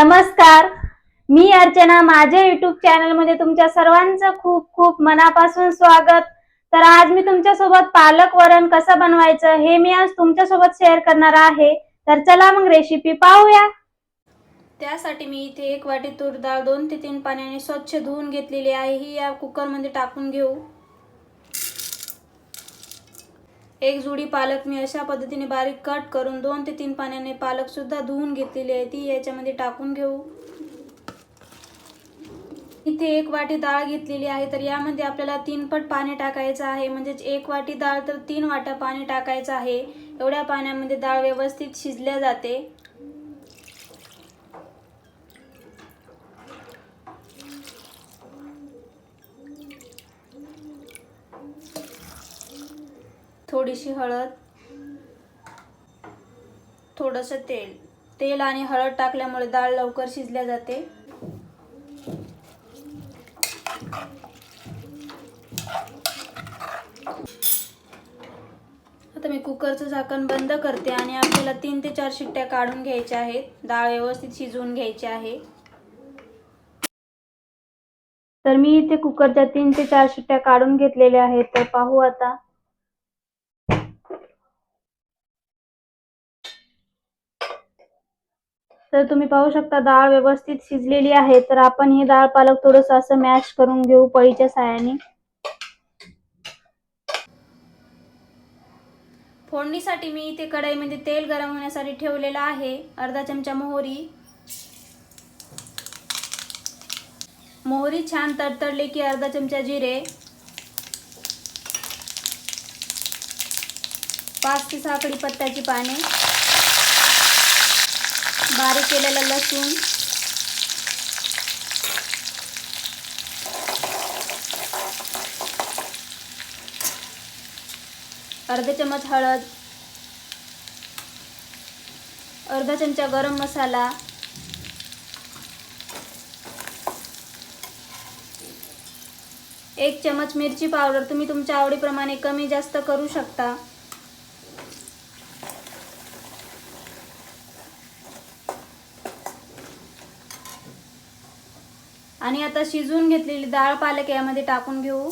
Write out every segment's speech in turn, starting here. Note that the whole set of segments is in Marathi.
नमस्कार. मी अर्चना. माझ्या युट्यूब चॅनलमध्ये तुमच्या सर्वांचं खूप खूप मनापासून स्वागत. तर आज मी तुमच्यासोबत पालक वरण कसं बनवायचं हे मी आज तुमच्यासोबत शेअर करणार आहे. तर चला मग रेसिपी पाहूया. त्यासाठी मी इथे एक वाटी तूर डाळ दोन ते तीन पाण्याने स्वच्छ धुवून घेतलेली आहे. ही या कुकरमध्ये टाकून घेऊ. एक जुडी पालक मी अशा पद्धतीने बारीक कट करून दोन ते तीन पाण्याने पालक सुद्धा धुवून घेतलेली आहे. ती याच्यामध्ये टाकून घेऊ. इथे एक वाटी डाळ घेतलेली आहे तर यामध्ये आपल्याला तीन पट पाणी टाकायचं आहे. म्हणजेच एक वाटी डाळ तर तीन वाट्या पाणी टाकायचं आहे. एवढ्या पाण्यामध्ये डाळ व्यवस्थित शिजल्या जाते. थोडीशी हळद थोडंसं तेल. तेल आणि हळद टाकल्यामुळे डाळ लवकर शिजल्या जाते. आता मी कुकरचं झाकण बंद करते आणि आपल्याला तीन ते चार शिट्ट्या काढून घ्यायच्या आहेत. डाळ व्यवस्थित शिजवून घ्यायची आहे. तर मी इथे कुकरच्या तीन ते चार शिट्ट्या काढून घेतलेल्या आहेत. तर पाहू आता. तर तुम्ही पाहू शकता डाळ व्यवस्थित शिजलेली आहे. तर आपण ही डाळ पालक थोडस असं मॅश करून घेऊ पळीच्या साह्याने फोडणीसाठी मी इथे कढाईमध्ये तेल गरम होण्यासाठी ठेवलेलं आहे. अर्धा चमचा मोहरी. मोहरी छान तडतडली की अर्धा चमचा जिरे. पाच ते सहा पत्त्याची पाने. बारीक केलेलं लसूण. अर्धा चमच हळद. अर्धा चमचा गरम मसाला. एक चमच मिरची पावडर तुम्ही तुमच्या आवडीप्रमाणे कमी जास्त करू शकता. आणि आता शिजवून घेतलेली डाळ पालक यामध्ये टाकून घेऊ.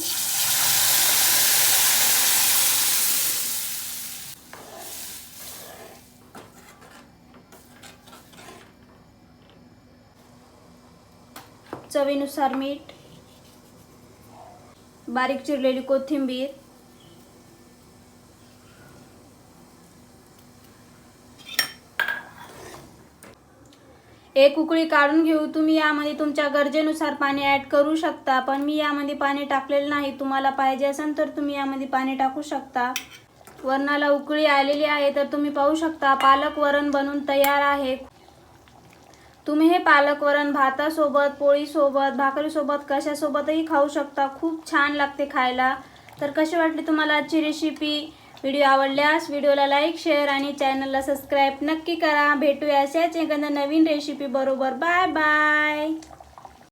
चवीनुसार मीठ बारीक चिरलेली कोथिंबीर एक उकळी काढून घेऊ. तुम्ही यामध्ये तुमच्या गरजेनुसार पाणी ऍड करू शकता पण मी यामध्ये पाणी टाकलेलं नाही. तुम्हाला पाहिजे असेल तर तुम्ही यामध्ये पाणी टाकू शकता. वरणाला उकळी आलेली आहे तर तुम्ही पाहू शकता पालक वरण बनून तयार आहे. तुम्ही हे पालक वरण भातासोबत पोळीसोबत भाकरीसोबत कशासोबतही खाऊ शकता. खूप छान लागते खायला. तर कशी वाटली तुम्हाला आजची रेसिपी व्हिडिओ आवडल्यास व्हिडिओला लाईक शेअर आणि चॅनलला सबस्क्राईब नक्की करा. भेटूया अशाच एखाद्या नवीन रेसिपी बरोबर. Bye bye.